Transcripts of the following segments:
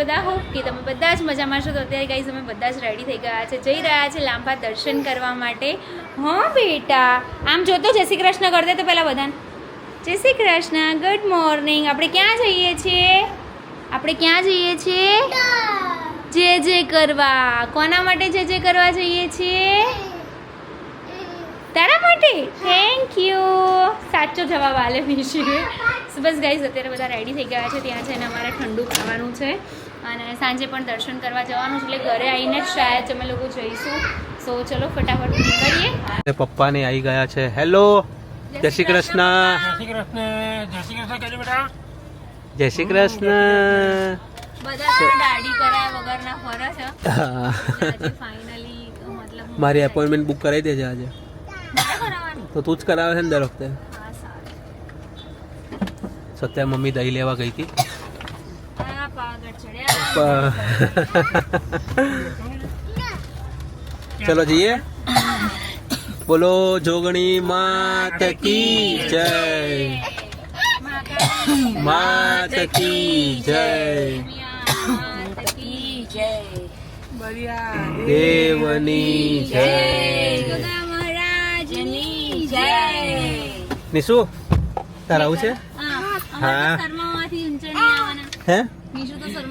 બધા હોપ કે તમે બધા જ મજામાં છો તો અત્યારે ગાઈઝ અમે બધા જ રેડી થઈ ગયા છે. જઈ રહ્યા છે લાંબા દર્શન કરવા માટે. હા બેટા. આમ જોતો જય શ્રી કૃષ્ણ કરી દે તો પહેલાં બધાને. જય શ્રી કૃષ્ણ. ગુડ મોર્નિંગ આપણે ક્યાં જઈએ છીએ? આપણે ક્યાં જઈએ છીએ? જે જે કરવા. કોના માટે જે જે કરવા જઈએ છીએ? તારા માટે? થેન્ક યુ સાચો જવાબ આલે મિશીએ બસ ગાઈઝ અત્યારે બધા રેડી થઈ ગયા છે. ત્યાં છે અને અમારે ઠંડુ ખાવાનું છે. અને સાંજે પણ દર્શન કરવા જવાનું છે. એટલે ઘરે આવીને જ શાયદ અમે લોકો જઈશું. સો ચલો ફટાફટ નીકળીએ. પપ્પાને આવી ગયા છે. હેલો જય શ્રી કૃષ્ણ. જય શ્રી કૃષ્ણ. જય શ્રી કૃષ્ણ કેજો બેટા. જય શ્રી કૃષ્ણ. બધા દાઢી કરાયા વગરના ફરે છે ફાઇનલી મતલબ મારી એપોઇન્ટમેન્ટ બુક કરાવી દેજે આજે. તો તું જ કરાવે છે ને દર વખતે? સત્યા મમ્મી દહીં લેવા ગઈ હતી. ચડ્યા ચલો જઈએ. બોલો જોગણી માત કી જય. માત કી જય. દેવની જય. નિશુ તારા આવું છે? હા. હે?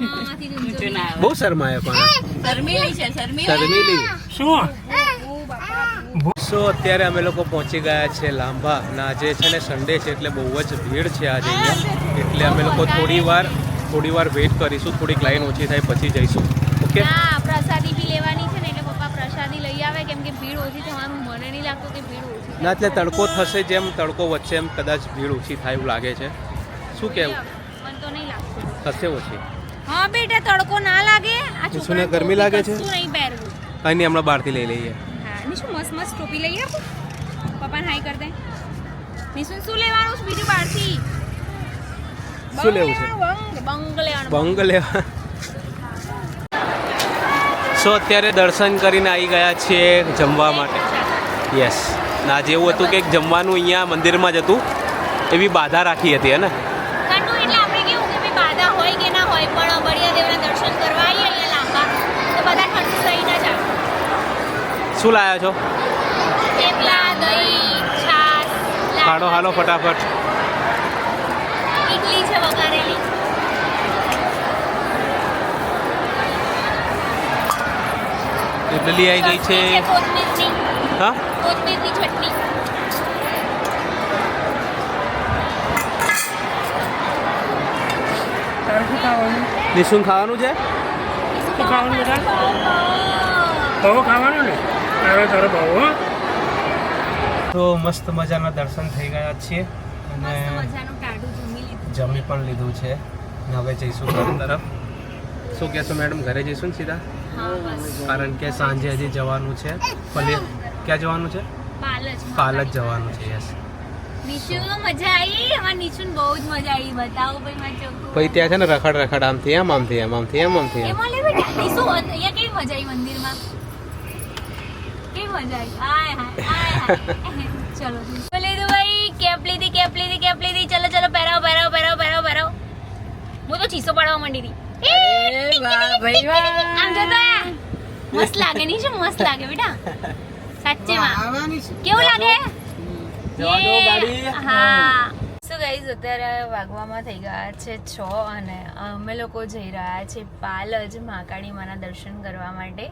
બહુ શરમાયો પણ શર્મિલી શું? સો અત્યારે અમે લોકો પહોંચી ગયા છે લાંબા. અને આજે છે ને સન્ડે છે એટલે બહુ જ ભીડ છે આજે અહીંયા. એટલે અમે લોકો થોડી વાર થોડી વાર વેઇટ કરીશું. થોડીક લાઈન ઓછી થાય પછી જઈશું. ઓકે હા પ્રસાદી બી લેવાની છે ને એટલે પપ્પા પ્રસાદી લઈ આવે. કેમ કે ભીડ ઓછી થવાનું મને નહીં લાગતું કે ભીડ ઓછી ના એટલે તડકો થશે જેમ તડકો વચ્ચે એમ કદાચ ભીડ ઓછી થાય એવું લાગે છે. શું કહેવું મને તો નહીં લાગતું. થશે ઓછી. હા બેટા તડકો ના લાગે. આ છોકરાને ગરમી લાગે છે? શું નહીં પહેરવું. કંઈ નહીં હમણાં બહારથી લઈ લઈએ. હા નિશુ મસ્ત મસ્ત ટોપી લઈ આપું. પપ્પાને હાઈ કર દે. નિશુન શું લેવાનું છે બીજું બહારથી? શું લેવું છે? બંગ બંગ લેવાનું બંગ લેવા સો અત્યારે દર્શન કરીને આવી ગયા છીએ જમવા માટે. યસ ના જેવું હતું કે જમવાનું અહીંયા મંદિરમાં જ હતું એવી બાધા રાખી હતી હે ને ઠંડુ એટલે આપણે કેવું કે ભાઈ બાધા હોય કે ના હોય પણ બળિયા દેવના દર્શન કરવા આવીએ અહીંયા લાંબા તો બધા ઠંડુ લઈને જ આવે શું લાયા છો? ખાડો હાલો ફટાફટ. ઇડલી છે વઘારેલી. ઇડલી આવી ગઈ છે. હા? શું ખાવાનું? નિશુન ખાવાનું છે? શું ખાવાનું બધા? ખાવાનું ને? તારે તારે બહુ તો મસ્ત મજાના દર્શન થઈ ગયા છીએ અને જમી પણ લીધું છે. અને હવે જઈશું ઘર તરફ. શું કહેશો મેડમ ઘરે જઈશું ને સીધા? કારણ કે સાંજે હજી જવાનું છે. ભલે ક્યાં જવાનું છે? પાલજ જવાનું છે યસ નિશુ મજા આવી અમાર નિશુન બહુ જ મજા આવી બતાવો ભાઈ મારા છોકરું પછી ત્યાં છે ને રખડ રખડ આમથી એમ આમથી એમ આમથી એમ આમથી અહીંયા કેવી મજા આવી મંદિરમાં? મજા આવી. હાય હાય ચલો. તો ભાઈ? કેપ લીધી કેપ લીધી કેપ લીધી. ચલો ચલો પહેરાવો પહેરાવો પહેરાવો પહેરાવો પહેરાવો. હું તો ચીસો પાડવા માંડી હતી. આમ જોતો મસ્ત લાગે નહીં શું મસ્ત લાગે બેટા? સાચેમાં. કેવું લાગે? હા. ગાઈઝ અત્યારે વાગવામાં થઈ ગયા છે છ અને અમે લોકો જઈ રહ્યા છે પાલજ મહાકાળી માના દર્શન કરવા માટે.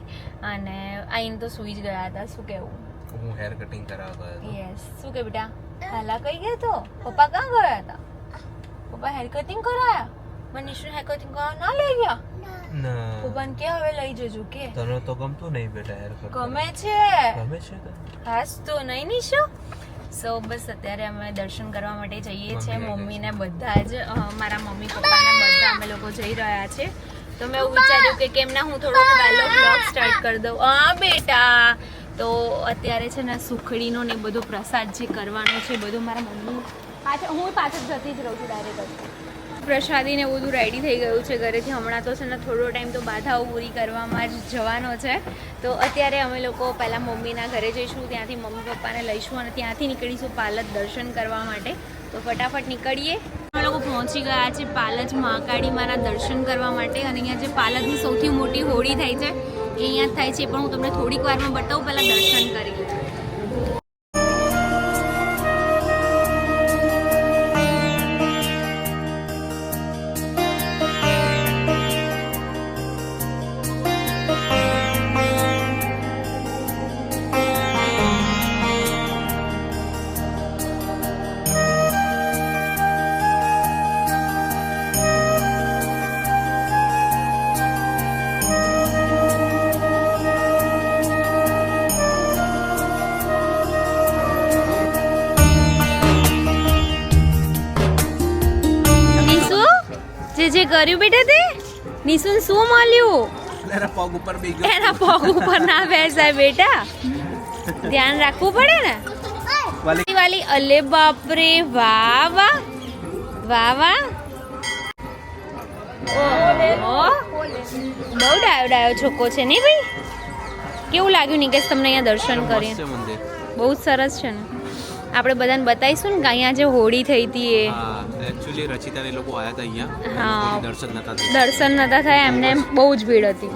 અને આઈને તો સુઈ જ ગયા હતા. શું કેવું? હું હેર કટિંગ કરાવવા ગયો યસ શું કે બેટા? હાલા કઈ ગયા તો? પપ્પા ક્યાં ગયા હતા? પપ્પા હેર કટિંગ કરાયા? મને નિશુને હેર કટિંગ કરવા ના લઈ ગયા? ના. પપ્પાને કે હવે લઈ જજો કે? તને તો ગમતું નહીં બેટા હેર કટ ગમે છે. ગમે છે? ખાસ તો નહીં નિશુ? સો બસ અત્યારે અમે દર્શન કરવા માટે જઈએ છીએ મમ્મીને બધા જ મારા મમ્મી પપ્પાને બધા અમે લોકો જઈ રહ્યા છે. તો મેં એવું વિચાર્યું કે કેમ ના હું થોડો વહેલો બ્લોગ સ્ટાર્ટ કરી દઉં. હા બેટા! તો અત્યારે છે ને સુખડીનો ને બધો પ્રસાદ જે કરવાનો છે બધું મારા મમ્મી પાછળ હું પાછળ જતી જ રહું છું ડાયરેક્ટ પ્રસાદી ને બધું રેડી થઈ ગયું છે ઘરેથી. હમણાં તો છે ને થોડો ટાઈમ તો બાધાઓ પૂરી કરવામાં જ જવાનો છે. તો અત્યારે અમે લોકો પહેલાં મમ્મીના ઘરે જઈશું, ત્યાંથી મમ્મી પપ્પાને લઈશું અને ત્યાંથી નીકળીશું પાલક દર્શન કરવા માટે. તો ફટાફટ નીકળીએ. અમે લોકો પહોંચી ગયા છે પાલજ મહાકાળી માના દર્શન કરવા માટે અને અહીંયા જે પાલજની સૌથી મોટી હોળી થાય છે, એ અહીંયા થાય છે. પણ હું તમને થોડીક વારમાં બતાવું, પહેલાં દર્શન કરી લઉં. જે જે કર્યું બેટા તે? નિશુન શું મળ્યું? એના પગ ઉપર બી એના પગ ઉપર ના બેસાય બેટા. ધ્યાન રાખવું પડે ને? વાલી. વાલી અલે બાપરે વાહ વાહ. વાહ વાહ. ઓહો. બહુ ડાયો ડાયો છોકો છે નહીં ભાઈ? કેવું લાગ્યું નિકેશ તમને અહીંયા દર્શન કરીને? બહુ જ સરસ છે ને. આપણે બધાને બતાવીશું ને કે અહીંયા જે હોળી થઈ હતી એ. એકચ્યુઅલી રચિતા લોકો આવ્યા હતા અહીંયા. દર્શન નતા દર્શન નતા થયા એમને એમ બહુ જ ભીડ હતી.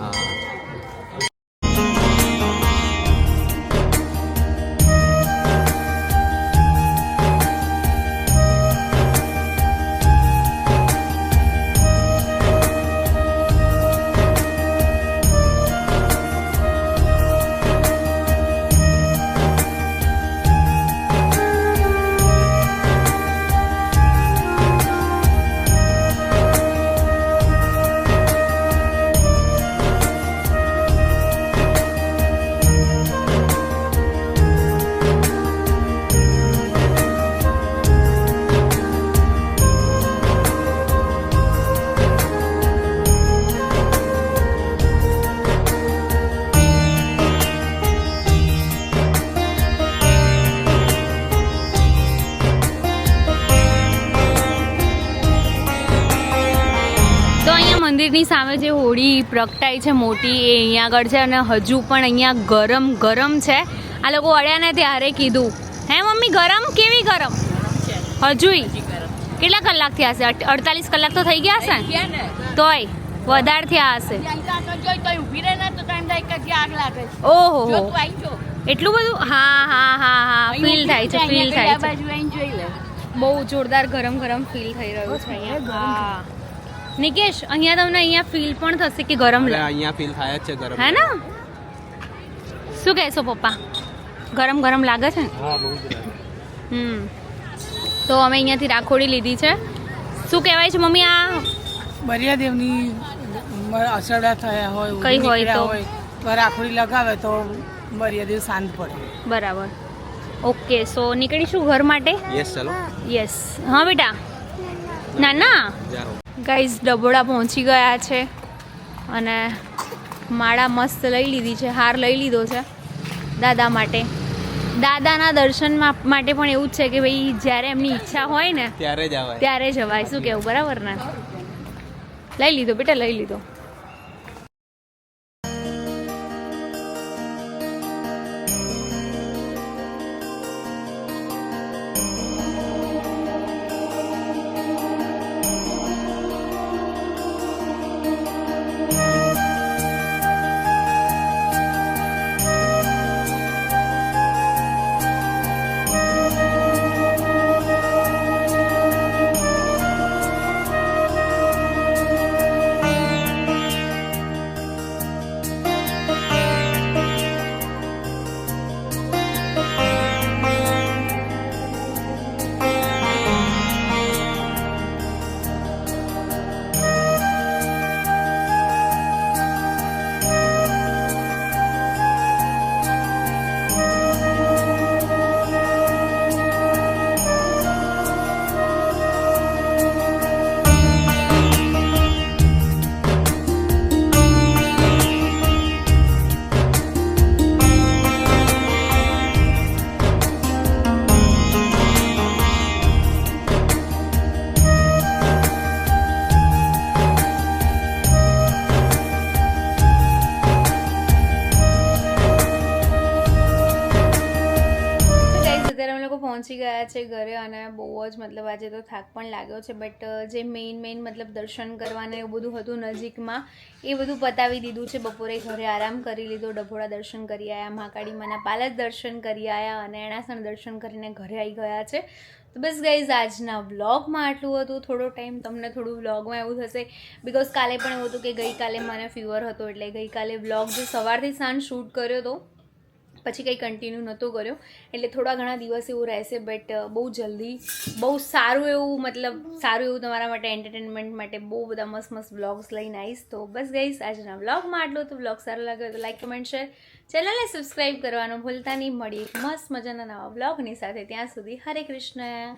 મંદિરની સામે જે હોળી પ્રગટાઈ છે મોટી એ અહીંયા આગળ છે અને હજુ પણ અહીંયા ગરમ ગરમ છે. આ લોકો અડ્યા ને ત્યારે કીધું હે મમ્મી ગરમ? કેવી ગરમ? હજુય. કેટલા કલાક થયા હશે? અડતાલીસ કલાક તો થઈ ગયા હશે ને? તોય વધારે થયા હશે. ઓહો. એટલું બધું? હા હા હા હા ફીલ થાય છે ફીલ થાય છે. બહુ જોરદાર ગરમ ગરમ ફીલ થઈ રહ્યું છે અહીંયા. હા. નિકેશ અહીંયા તમને અહીંયા ફીલ પણ થશે કે ગરમ લાગે અહીંયા ફીલ થાય જ છે ગરમ. હે ને? શું કહેશો પપ્પા? ગરમ ગરમ લાગે છે? ને હા બહુ જ હમ. તો અમે અહીંયાથી રાખોડી લીધી છે. શું કહેવાય છે મમ્મી આ? બરિયાદેવની મ- અસરડા થયા હોય કઈ હોય તો? તો રાખોડી લગાવે તો બરિયાદેવ શાંત પડે. બરાબર. ઓકે સો નીકળીશું ઘર માટે? યસ ચલો. યસ હા બેટા. ના ના જારો ગાઈઝ ડબોડા પહોંચી ગયા છે અને માળા મસ્ત લઈ લીધી છે હાર લઈ લીધો છે દાદા માટે. દાદાના દર્શન માટે પણ એવું જ છે કે ભાઈ જ્યારે એમની ઈચ્છા હોય ને ત્યારે જવાય ત્યારે જવાય શું કેવું? બરાબર ને? લઈ લીધો બેટા લઈ લીધો. પહોંચી ગયા છે ઘરે અને બહુ જ મતલબ આજે તો થાક પણ લાગ્યો છે. બટ જે મેઇન મેઇન મતલબ દર્શન કરવાને એવું બધું હતું નજીકમાં, એ બધું પતાવી દીધું છે. બપોરે ઘરે આરામ કરી લીધો, ડભોળા દર્શન કરી આવ્યા મહાકાળી માના પાલજ દર્શન કરી આવ્યા અને એણાસણ દર્શન કરીને ઘરે આવી ગયા છે. તો બસ ગાઈઝ આજના વ્લોગમાં આટલું હતું. થોડો ટાઈમ તમને થોડું વ્લોગમાં એવું થશે. બિકોઝ કાલે પણ એવું હતું કે ગઈકાલે મને ફીવર હતો એટલે ગઈકાલે વ્લોગ જે સવારથી સાંજ શૂટ કર્યો હતો પછી કંઈ કન્ટિન્યુ નહોતો કર્યો. એટલે થોડા ઘણા દિવસ એવું રહેશે બટ બહુ જલ્દી, બહુ સારું એવું, મતલબ સારું એવું તમારા માટે એન્ટરટેનમેન્ટ માટે બહુ બધા મસ્ત મસ્ત વ્લોગ્સ લઈને આવીશ. તો બસ ગઈશ આજના વ્લોગમાં આટલું. તો બ્લોગ સારો લાગ્યો તો લાઈક કમેન્ટ શેર ચેનલને સબસ્ક્રાઈબ કરવાનું ભૂલતા નહીં. મળી એક મસ્ત મજાના નવા વ્લોગની સાથે. ત્યાં સુધી હરે કૃષ્ણ.